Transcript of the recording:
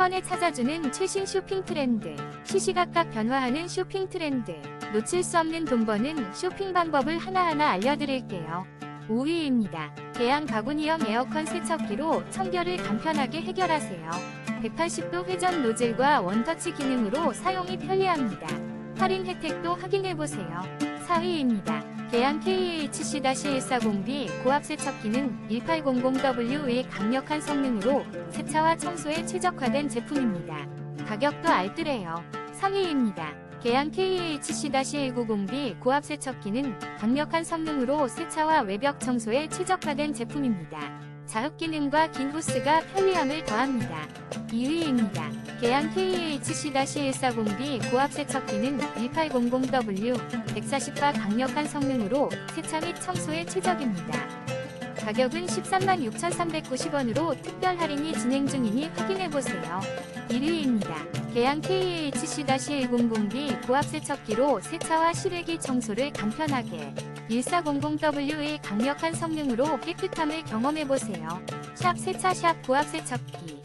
번에 찾아주는 최신 쇼핑 트렌드. 시시각각 변화하는 쇼핑 트렌드. 놓칠 수 없는 돈 버는 쇼핑 방법을 하나하나 알려드릴게요. 5위입니다. 대양 바구니형 에어컨 세척기로 청결을 간편하게 해결하세요. 180도 회전 노즐과 원터치 기능으로 사용이 편리합니다. 할인 혜택도 확인해보세요. 4위입니다. 대양 KH-140B 고압 세척기는 1800W의 강력한 성능으로 세차와 청소에 최적화된 제품입니다. 가격도 알뜰해요. 3위입니다. 개양 KH-190B 고압 세척기는 강력한 성능으로 세차와 외벽 청소에 최적화된 제품입니다. 자흡 기능과 긴 호스가 편리함을 더합니다. 2위입니다. 개양 KH-140B 고압 세척기는 1800W 140바 강력한 성능으로 세차 및 청소에 최적입니다. 가격은 13만 6,390원으로 특별 할인이 진행 중이니 확인해보세요. 1위입니다. 개양 KH-100B 고압 세척기로 세차와 실외기 청소를 간편하게 1400W의 강력한 성능으로 깨끗함을 경험해보세요. 샵 세차 샵 고압 세척기